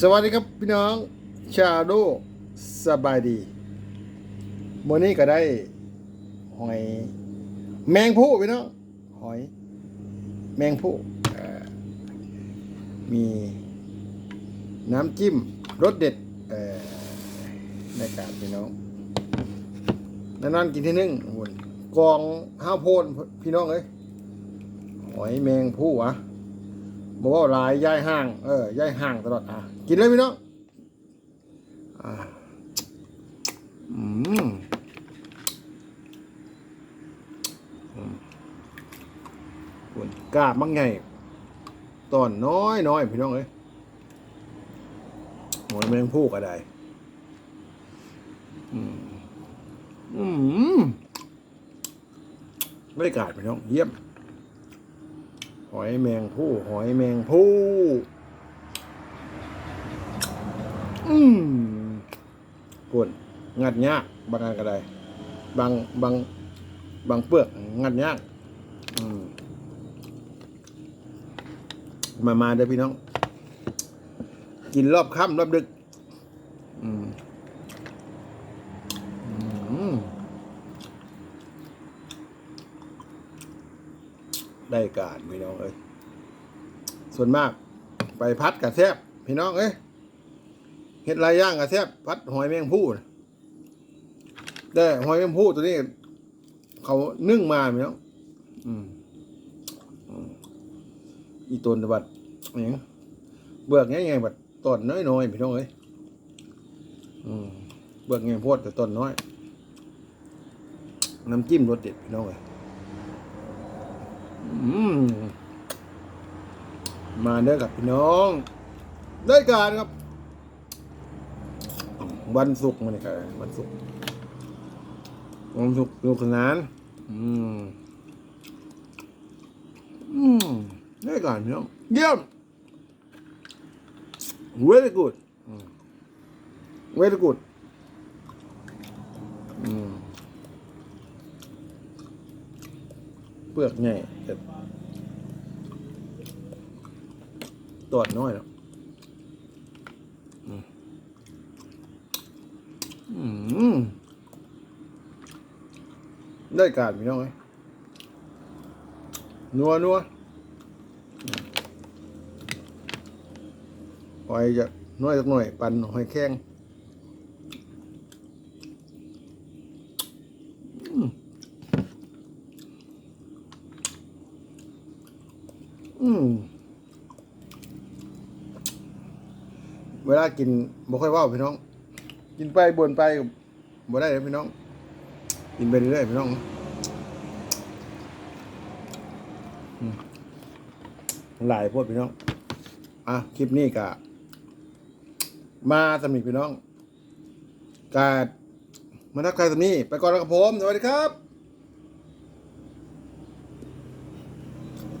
สวัสดีครับพี่น้องชาโดสบายดีวันนี้ก็ได้ หอย แมงผู้พี่น้องหอย แมงผู้มีน้ำจิ้มรสเด็ดในการพี่น้องนานๆกินที่นึ่งโอ้ยกองห้าวโพนพี่น้องเอ้ยหอยแมงผู้อะ บอกว่าหลายย้ายห้าง เออย้ายห้างตลอดอะกินเลยพี่น้องอ่าอืมอืมส่วนกาบมังไงตอนน้อยน้อยพี่น้องเอ้ยหมอยแมงพูกอะไรอืมอืมบรรยากาศพี่น้องเยี่ยม อยแมงผู้หอยแมงผู้อืมปวดงัดยากบางงานก็ได้บางบางบางเปลือกงัดยากมมามาเด้อพี่น้อง กินรอบค่ำรอบดึก อืมอืม ได้การพี่น้องเอ้ยส่วนมาก ไปพัดกับแซบพี่น้องเอ้ยเห็ดลายย่างกับแซบพัดหอยแมงผู้น่ะแต่หอยแมงผู้ตัวนี้ เขานึ่งมาพี่น้องอืมอีตนตะบัดอย่างเบือกไงไงบัดต้นน้อยๆพี่น้องเอ้ยอืมเบือกไงโพดแต่ต้นน้อย น้ำจิ้มรสเด็ดพี่น้องเอ้ย อืม มาเด้อกับพี่น้อง ได้การครับ วันศุกร์มันนี่ครับวันศุกร์วันศุกร์สนุกนานอืมอืมได้การพี่น้องเยี่ยม very good very good อืมเปลือกใหญ่แต่ต อดน้อยเนาะอืมอืมได้การพี่น้องไหมนัวนัวอืมหอยจะน้อยสักหน่อย ปั่นหอยแข้งอืม อืม เวลากินบ่ค่อยว่าพี่น้อง กินไปบ่นไปบ่ได้เลยพี่น้อง กินไปเรื่อยๆพี่น้องหลายโพดพี่น้อง อะคลิปนี้กะมาสำนิทพี่น้องกามาทักทายสำนี้ไปก่อนแล้วครับผมสวัสดีครับ